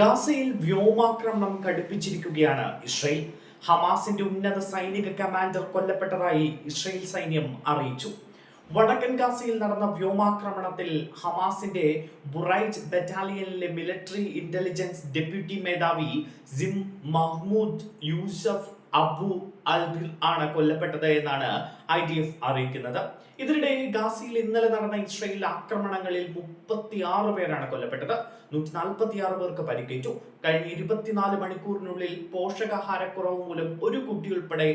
ഗാസയിൽ വ്യോമാക്രമണം കടുപ്പിച്ചിരിക്കുകയാണ് ഇസ്രയേൽ. ഹമാസിന്റെ ഉന്നത സൈനിക കമാൻഡർ കൊല്ലപ്പെട്ടതായി ഇസ്രയേൽ സൈന്യം അറിയിച്ചു. വടക്കൻ ഗാസയിൽ നടന്ന വ്യോമാക്രമണത്തിൽ ഹമാസിന്റെ ബുറൈറ്റ് ബറ്റാലിയനിലെ മിലിറ്ററി ഇന്റലിജൻസ് ഡെപ്യൂട്ടി മേധാവി സിം മഹ്മൂദ് യൂസഫ് അബു അൽ ആണ് കൊല്ലപ്പെട്ടത് എന്നാണ് ഐ ഡി എഫ് അറിയിക്കുന്നത്. ഇതിനിടെ ഗാസിയിൽ ഇന്നലെ നടന്ന ഇസ്രയേൽ ആക്രമണങ്ങളിൽ മുപ്പത്തി ആറ് പേരാണ് കൊല്ലപ്പെട്ടത്. നൂറ്റി നാൽപ്പത്തി ആറ് പേർക്ക് പരിക്കേറ്റു. കഴിഞ്ഞ ഇരുപത്തിനാല് മണിക്കൂറിനുള്ളിൽ പോഷകാഹാരക്കുറവ് മൂലം ഒരു കുട്ടി ഉൾപ്പെടെ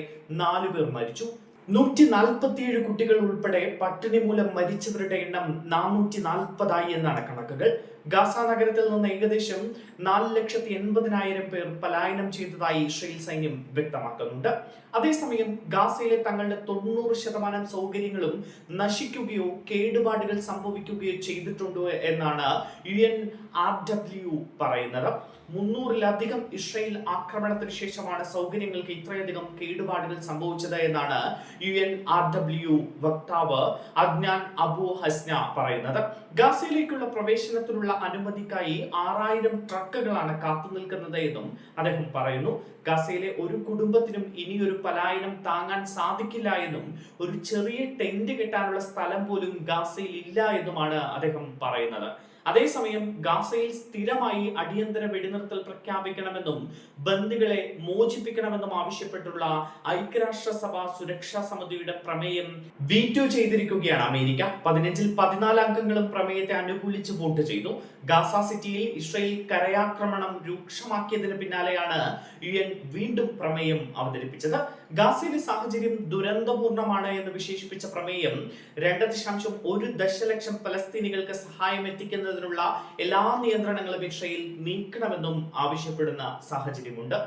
നാലു പേർ മരിച്ചു. നൂറ്റി നാൽപ്പത്തിയേഴ് കുട്ടികൾ ഉൾപ്പെടെ പട്ടിണി മൂലം മരിച്ചവരുടെ എണ്ണം നാനൂറ്റി നാൽപ്പതായി എന്നാണ് കണക്കുകൾ. ഗാസ നഗരത്തിൽ നിന്ന് ഏകദേശം നാല് ലക്ഷത്തി എൺപതിനായിരം പേർ പലായനം ചെയ്തതായി ഇസ്രയേൽ സൈന്യം വ്യക്തമാക്കുന്നുണ്ട്. അതേസമയം ഗാസയിലെ തങ്ങളുടെ തൊണ്ണൂറ് ശതമാനം സൗകര്യങ്ങളും നശിക്കുകയോ കേടുപാടുകൾ സംഭവിക്കുകയോ ചെയ്തിട്ടുണ്ടോ എന്നാണ് യു എൻ ആർ ഡബ്ല്യു പറയുന്നത്. മുന്നൂറിലധികം ഇസ്രയേൽ ആക്രമണത്തിന് ശേഷമാണ് സൗകര്യങ്ങൾക്ക് ഇത്രയധികം കേടുപാടുകൾ സംഭവിച്ചത് എന്നാണ് യു എൻ ആർ ഡബ്ല്യു വക്താവ് അജ്ഞാൻ അബു ഹസ്ന പറയുന്നത്. ഗാസയിലേക്കുള്ള പ്രവേശനത്തിനുള്ള അനുമതിക്കായി ആറായിരം ട്രക്കുകളാണ് കാത്തു നിൽക്കുന്നത് എന്നും അദ്ദേഹം പറയുന്നു. ഗാസയിലെ ഒരു കുടുംബത്തിനും ഇനിയൊരു പലായനം താങ്ങാൻ സാധിക്കില്ല എന്നും ഒരു ചെറിയ ടെന്റ് കെട്ടാനുള്ള സ്ഥലം പോലും ഗാസയിൽ ഇല്ല എന്നുമാണ് അദ്ദേഹം പറയുന്നത്. അതേസമയം ഗാസയിൽ സ്ഥിരമായി അടിയന്തര വെടിനിർത്തൽ പ്രഖ്യാപിക്കണമെന്നും ബന്ദികളെ മോചിപ്പിക്കണമെന്നും ആവശ്യപ്പെട്ടുള്ള ഐക്യരാഷ്ട്രസഭ സുരക്ഷാ സമിതിയുടെ പ്രമേയം വീറ്റോ ചെയ്തിരിക്കുകയാണ് അമേരിക്ക. പതിനഞ്ചിൽ പതിനാല് അംഗങ്ങളും പ്രമേയത്തെ അനുകൂലിച്ച് വോട്ട് ചെയ്തു. ഗാസ സിറ്റിയിൽ ഇസ്രയേൽ കരയാക്രമണം രൂക്ഷമാക്കിയതിന് പിന്നാലെയാണ് യു എൻ വീണ്ടും പ്രമേയം അവതരിപ്പിച്ചത്. ഗാസയിലെ സാഹചര്യം ദുരന്തപൂർണമാണ് എന്ന് വിശേഷിപ്പിച്ച പ്രമേയം രണ്ട് ദശാംശം ഒരു ദശലക്ഷം പലസ്തീനികൾക്ക് സഹായം എത്തിക്കുന്നതിനുള്ള എല്ലാ നിയന്ത്രണങ്ങളും ഭിക്ഷയിൽ നീക്കണമെന്നും ആവശ്യപ്പെടുന്ന സാഹചര്യമുണ്ട്.